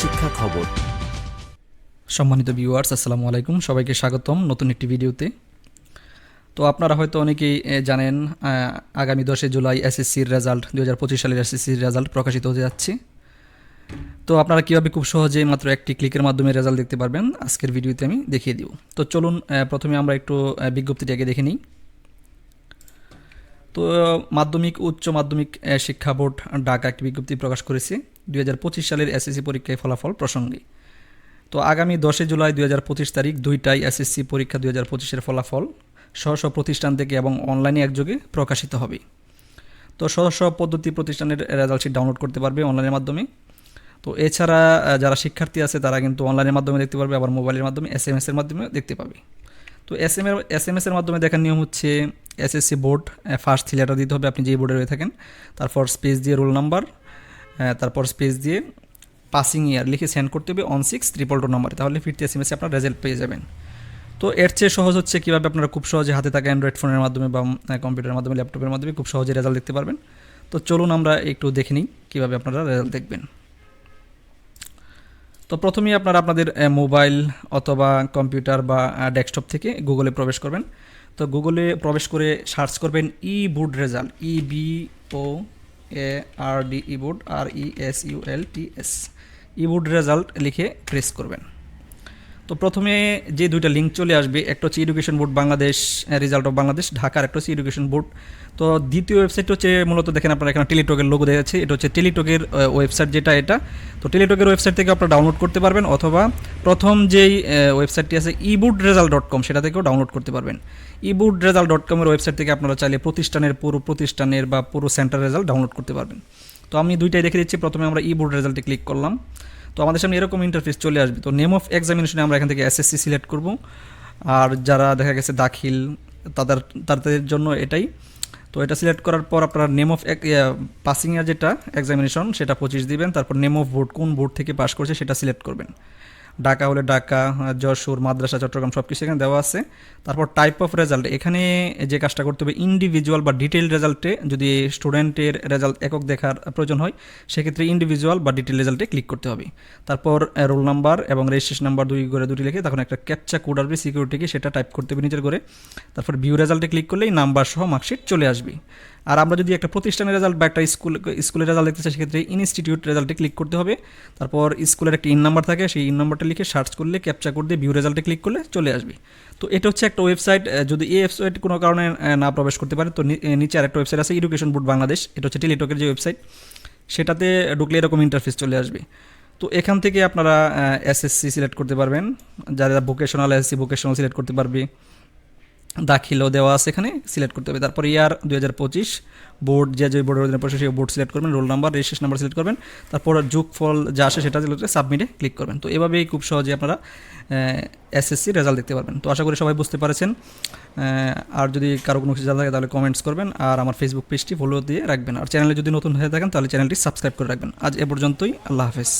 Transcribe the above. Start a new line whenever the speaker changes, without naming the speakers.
শিক্ষা খবর।
সম্মানিত ভিউয়ার্স আসসালামু আলাইকুম। সবাইকে স্বাগতম নতুন একটি ভিডিওতে। তো আপনারা হয়তো অনেকেই জানেন আগামী দশই জুলাই এসএসসির রেজাল্ট দু হাজার পঁচিশ সালের এসএসসির রেজাল্ট প্রকাশিত হতে যাচ্ছে। তো আপনারা কীভাবে খুব সহজেই মাত্র একটি ক্লিকের মাধ্যমে রেজাল্ট দেখতে পারবেন আজকের ভিডিওতে আমি দেখিয়ে দিব। তো চলুন প্রথমে আমরা একটু আহ, বিজ্ঞপ্তিটি আগে দেখে নিই। তো মাধ্যমিক উচ্চ মাধ্যমিক শিক্ষা বোর্ড ঢাকা একটি বিজ্ঞপ্তি প্রকাশ করেছে। দুই হাজার পঁচিশ সালের এসএসসি পরীক্ষায় ফলাফল প্রসঙ্গে। তো আগামী দশই জুলাই দুই হাজার পঁচিশ তারিখ দুইটাই এসএসসি পরীক্ষা দুই হাজার পঁচিশের ফলাফল স্ব স্ব প্রতিষ্ঠান থেকে এবং অনলাইনে একযোগে প্রকাশিত হবে। তো স্ব স্ব পদ্ধতি প্রতিষ্ঠানের রেজাল্ট শিট ডাউনলোড করতে পারবে অনলাইনের মাধ্যমে। তো এছাড়া যারা শিক্ষার্থী আছে তারা কিন্তু অনলাইনের মাধ্যমে দেখতে পারবে, আবার মোবাইলের মাধ্যমে এস এম এসের মাধ্যমে দেখতে পাবে। তো এস এম এস এম এসের মাধ্যমে দেখার নিয়ম হচ্ছে এসএসসি বোর্ড ফার্স্ট থ্রি দিতে হবে। আপনি যেই বোর্ডে রয়ে থাকেন, তারপর স্পেস দিয়ে রোল নাম্বার তারপর স্পেস দিয়ে পাসিং ইয়ার লিখে সেন্ড করতে হবে অন সিক্স ট্রিপল টু নাম্বারে তাহলে ফিরতে এস এম এসে আপনার রেজাল্ট পেয়ে যাবেন। তো এর চেয়ে সহজ হচ্ছে কীভাবে আপনারা খুব সহজে হাতে থাকা অ্যান্ড্রয়েড ফোনের মাধ্যমে বা কম্পিউটারের মাধ্যমে ল্যাপটপের মাধ্যমে খুব সহজে রেজাল্ট দেখতে পারবেন। তো চলুন আমরা একটু দেখে নিই কীভাবে আপনারা রেজাল্ট দেখবেন। তো প্রথমেই আপনারা আপনাদের মোবাইল অথবা কম্পিউটার বা ডেস্কটপ থেকে গুগলে প্রবেশ করবেন। তো গুগলে প্রবেশ করে সার্চ করবেন e board result E B O A R D eboard board R E S U L T S eboard board result লিখে প্রেস করবেন। তো প্রথমে যে দুইটা লিঙ্ক চলে আসবে, একটা হচ্ছে education board Bangladesh result of Bangladesh ঢাকার একটা হচ্ছে এডুকেশন বোর্ড তো দ্বিতীয় ওয়েবসাইট হচ্ছে মূলত দেখেন আপনারা এখানে টেলিটকের লোগো দেখা যাচ্ছে এটা হচ্ছে টেলিটকের ওয়েবসাইট যেটা এটা। তো টেলিটকের ওয়েবসাইট থেকে আপনারা ডাউনলোড করতে পারবেন অথবা প্রথম যেই ওয়েবসাইটটি আছে ইবুড রেজাল্ট ডট কম সেটা থেকেও ডাউনলোড করতে পারবেন। ইবুড রেজাল্ট ডট কমের ওয়েবসাইট থেকে আপনারা চাইলে প্রতিষ্ঠানের পুরো প্রতিষ্ঠানের বা পুরো সেন্টার রেজাল্ট ডাউনলোড করতে পারবেন। তো আমি দুইটাই দেখে দিচ্ছি। প্রথমে আমরা ই বোর্ড রেজাল্টে ক্লিক করলাম। তো আমাদের সামনে এরকম ইন্টারফেস চলে আসবে। তো নেম অফ এক্সামিনেশনে আমরা এখান থেকে এসএসসি সিলেক্ট করব। আর যারা দেখা গেছে দাখিল, তাদের তাদের জন্য এটাই। তো এটা সিলেক্ট করার পর আপনার নেম অফ পাসিং এর যেটা এক্সামিনেশন সেটা পঁচিশ দিবেন। তারপর নেম অফ বোর্ড কোন বোর্ড থেকে পাস করছে সেটা সিলেক্ট করবেন। ঢাকা হলে ঢাকা যশোর, মাদ্রাসা, চট্টগ্রাম সব কিছু এখানে দেওয়া আছে। তারপর টাইপ অফ রেজাল্ট এখানে যে কাজটা করতে হবে ইন্ডিভিজুয়াল বা ডিটেল রেজাল্টে যদি স্টুডেন্টের রেজাল্ট একক দেখার প্রয়োজন হয়, সেক্ষেত্রে ইন্ডিভিজুয়াল বা ডিটেল রেজাল্টে ক্লিক করতে হবে। তারপর রোল নাম্বার এবং রেজিস্ট্রেশন নাম্বার দুই করে দুটি লিখে তখন একটা ক্যাপচা কোড আসবে সিকিউরিটিকে সেটা টাইপ করতে হবে নিজের করে। তারপর ভিউ রেজাল্টে ক্লিক করলেই নাম্বার সহ মার্কশিট চলে আসবে। আর আমরা যদি একটা প্রতিষ্ঠানের রেজাল্ট বা একটা স্কুল স্কুলের রেজাল্ট দেখতে চাই, সেক্ষেত্রে ইনস্টিটিউট রেজাল্টে ক্লিক করতে হবে। তারপর স্কুলের একটা ইন নাম্বার থাকে, সেই ইন নাম্বারটা লিখে সার্চ করলে ক্যাপচা করে দিয়ে ভিউ রেজাল্টে ক্লিক করলে চলে আসবে। তো এটা হচ্ছে একটা ওয়েবসাইট যদি এই ওয়েবসাইট কোনো কারণে না প্রবেশ করতে পারে, তো নিচে আর একটা ওয়েবসাইট আছে এডুকেশন বোর্ড বাংলাদেশ এটা হচ্ছে টেলিটকের যে ওয়েবসাইট সেটাতে ঢুকলে এরকম ইন্টারফেস চলে আসবে। তো এখান থেকে আপনারা এসএসসি সিলেক্ট করতে পারবেন। যারা ভোকেশনাল এসএসসি ভোকেশনাল সিলেক্ট করতে পারবে দাখিলও দেওয়া আছে এখানে সিলেক্ট করতে হবে। তারপর ইয়ার দুই হাজার পঁচিশ বোর্ড যে যে বোর্ডের অধীনে পড়ছে সেই বোর্ড সিলেক্ট করবেন roll number registration number select করবেন। তারপর যোগ ফল যা আসে সেটা সাবমিটে ক্লিক করবেন। তো এভাবেই খুব সহজে আপনারা এসএসসি রেজাল্ট দেখতে পারবেন। তো আশা করি সবাই বুঝতে পারছেন। আর যদি কারও কোনো কিছু থাকে তাহলে কমেন্টস করবেন, আর আমার ফেসবুক পেজটি ফলো দিয়ে রাখবেন। আর চ্যানেলে যদি নতুন হয়ে থাকেন, তাহলে চ্যানেলটি সাবস্ক্রাইব করে রাখবেন। আজ এ পর্যন্তই, আল্লাহ হাফেজ।